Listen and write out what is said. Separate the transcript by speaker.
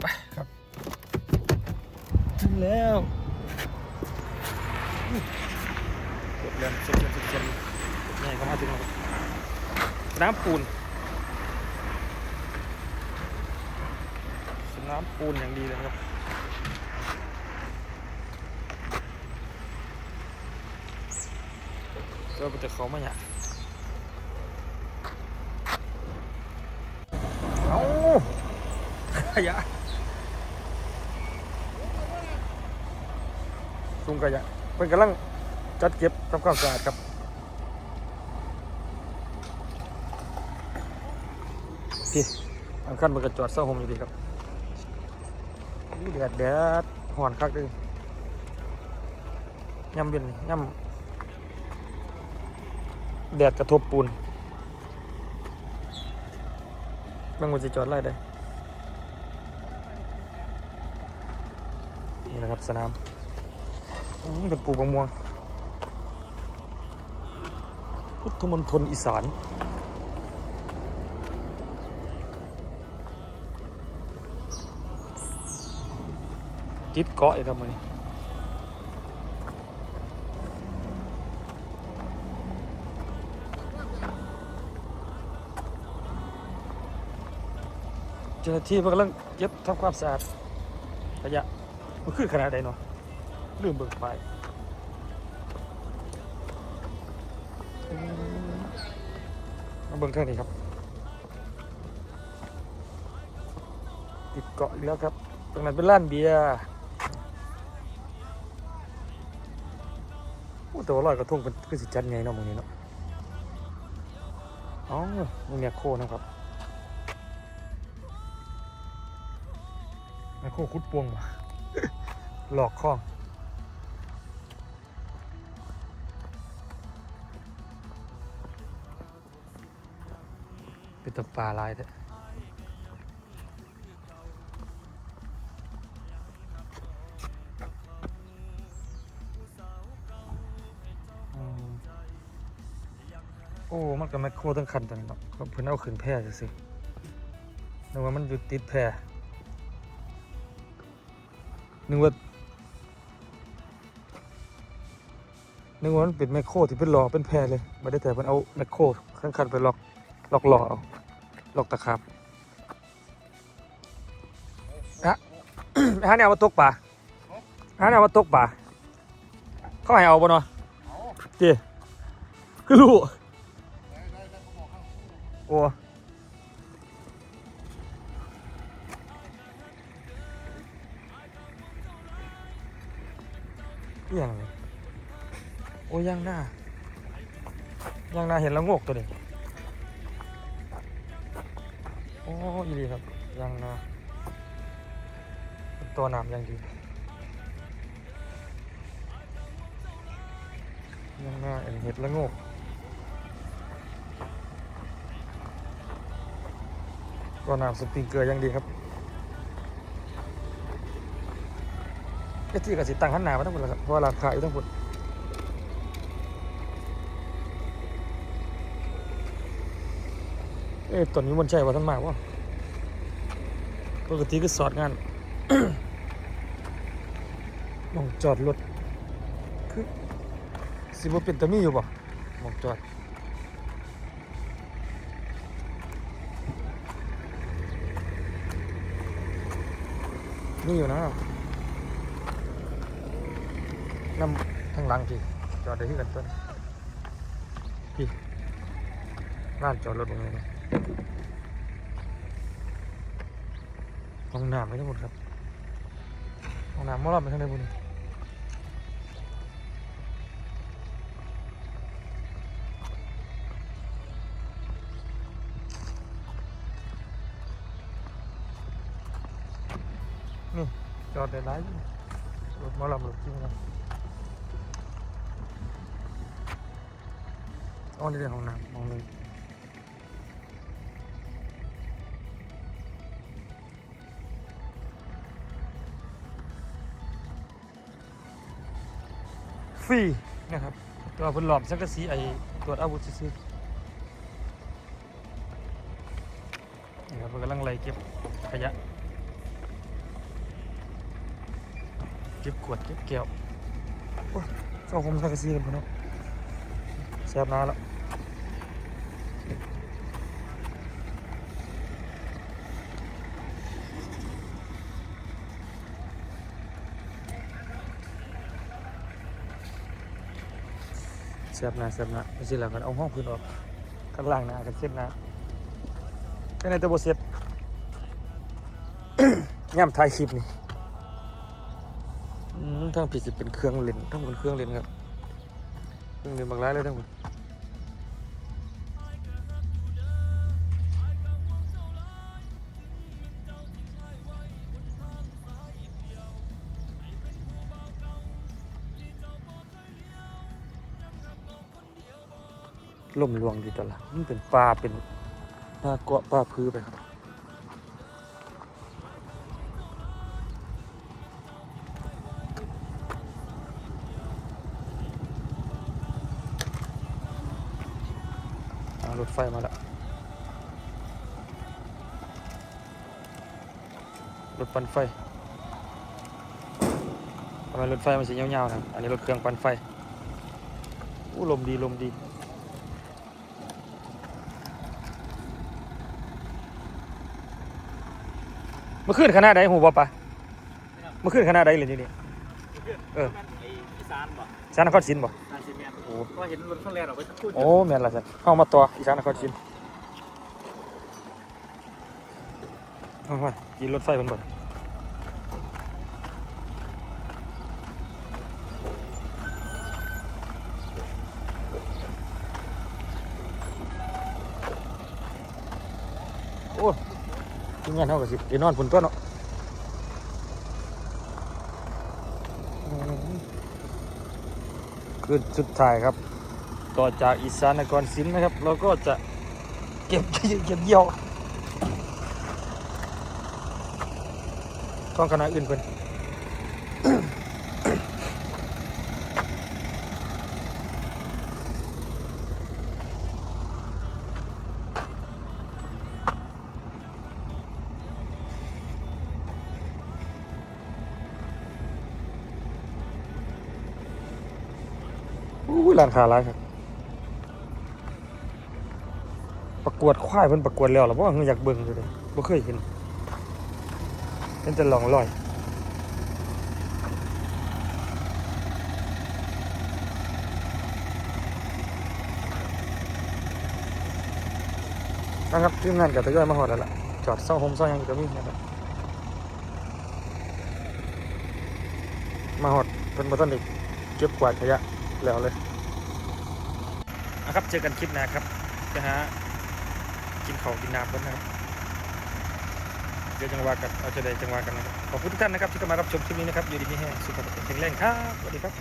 Speaker 1: ไปครับ ถึงแล้วกดเรียนสุดเรียนสุดเรียนนี่ก็มาถึงแล้วนามปูนสนามปูนอย่างดีเลยครับก็ไปเจะเขามาเนี่ยเอาขยะ ซุงขยะเป็นกำลังจัดเก็บทำความสะอาดครับพี่อังคันมันก็จอดเศร้าหมอยู่ดีครับแดดแดดห่อนคักเลยย่ำเย็นย่ำแดดกระทบปูนบางวันจะจอดไล่ได้นี่นะครับสนาม เป็นปลูกมะม่วง พุทธมณฑลอีสานติดเกาะอีกครับมันเจ้าหน้าที่กำลังเก็บทำความสะอาดขยะมันคือขนาดใดเนาะ ลืมเบิกไปมาเบิ่งเท่านี้ครับ ติดเกาะอีกแล้วครับ ตรงนั้นเป็นร้านเบียร์โอ้แต่ว่าลอยกระทงเป็นคือสิจัดไงเนาะมึงนี้เนาะอ๋อมึงเนี่ยโคนะครับไอ้โคคุดปวงมาหลอกข้อง เป็นตะปลาลายเด้ออืมโอ้ มันก็แมคโครทั้งคันตอนนี้เนาะเพิ่นเอาขึ้นแพร่สินึกว่ามันอยู่ติดแพร่นึกว่านึกว่ามันเป็นแมคโครที่เป็นหลอเป็นแพรเลยไม่ได้แต่มันเอาแมคโครข้างคันไปล็อก ลอกหล่อเอาล็อกตะขาบฮะฮะเนี่ยเอามาตกป่าฮะเนี่ยเอามาตกป่าเขาให้เอาบ่เนาะเจีคือรู้โอ้เอี่ยงโอ้ยย่างหน้าย่างหน้าเห็นแล้วงกตัวนี้ โอ้ยดีครับย่างน้าเป็นตัวน้ำย่างดีย่างหน้าเห็นเห็ดแล้วงกตัวน้ำสปริงเกอร์อย่างดีครับไอ้ที่กับสิตังหันหนามาทั้งหมดแล้วครับเพราะราคาอยู่ทั้งหมด เอ๊ะตอนนี้มันใช่ว่าท่านมากวะปกติก็สอดงานมองจอดรถคือสิบ่เป็นตะมีอยู่บ่มองจอดนี่อยู่นะนำทางหลังพี่จอดได้ที่กันต้นพี่ร้านจอดรถตรงนี้ ห้องน้ำไม่ทั้งหมดครับห้องน้ำมอลล์ไปทั้งในบุญนี่จอดได้หลายรถมอลล์รถจริงครับอ๋อนี่เป็นห้องน้ำห้องหนึง ฟรีนะครับตัวผลหลอมสังกะสีไอตรวจอาวุธซื้อนี่ครับกำลังไล่เก็บขยะ เก็บขวดเก็บแก้วเอ้าคมสังกะสีกันพี่น้องแซ่บน้าแล้ว แซ่บน้าแซ่บน้าไม่ใช่หลังกันเอาห้องพื้นออกข้างล่างหน้ากันเช็ดหน้าแค่ในตัวโบเซ็ตย่ำท้ายคลิปนี่ทั้งผิดสิเป็นเครื่องเล่นทั้งเป็นเครื่องเล่นครับเครื่องเล่นบางร้ายเลยทั้งหมด ล่มลวงดีตวละมันเป็นปลาเป็นปลาเกาะปลาพื้ไปครับอ่ารถไฟมาแล้วรถปั่นไฟทำไมรถไฟมันสีเงาวๆนะอันนี้รถเครื่องปั่นไฟอู้ลมดีลมดี มื่อคืนขนาดใดหูบอปะเมื่อคืนขนาดใดเลยนี่นี่เออ
Speaker 2: ไอ้อีสานบ่
Speaker 1: ชานครศิลป์บ่
Speaker 2: สานซีเมนต์
Speaker 1: โอ้
Speaker 2: ก็เห็นรถข้างแรกออกไปสักครู่
Speaker 1: โอ้แม่นละสันเข้ามาตัวอีสานนครศรีเอาไปกินรถไฟมันบ่โอ้ ทีมงานเท่ากับสิไปนอนฝนตัวเนาะคืนสุดท้ายครับ ต่อจากอีสานนครศรีนะครับ เราก็จะเก็บเก็บเยี่ยวต้องคณะอื่นเพิ่น อู้ยร้านค้าร้ายครับประกวดควายเพิ่นประกวดแล้วหรอเพราะว่าอยากเบิ่งอยู่เลยบ่เคยเห็นเป็นแต่ลองลอยนะครับทีมงานก็ทยอยมาฮอดแล้วล่ะจอดเซาโฮมเซายังก็มีนะครับมาฮอดเพิ่นบ่ทันได้เก็บกวาดขยะ แล้วเลยนะครับเจอกันคลิปหน้าครับจะหากินข้าวกินน้ำกันนะครับเดี๋ยวจังหวะกันเอาจะได้จังหวะกันนะครับขอบคุณทุกท่านนะครับที่เข้ามารับชมคลิปนี้นะครับอยู่ดีมีแห้งสุขภาพแข็งแรงครับสวัสดีครับ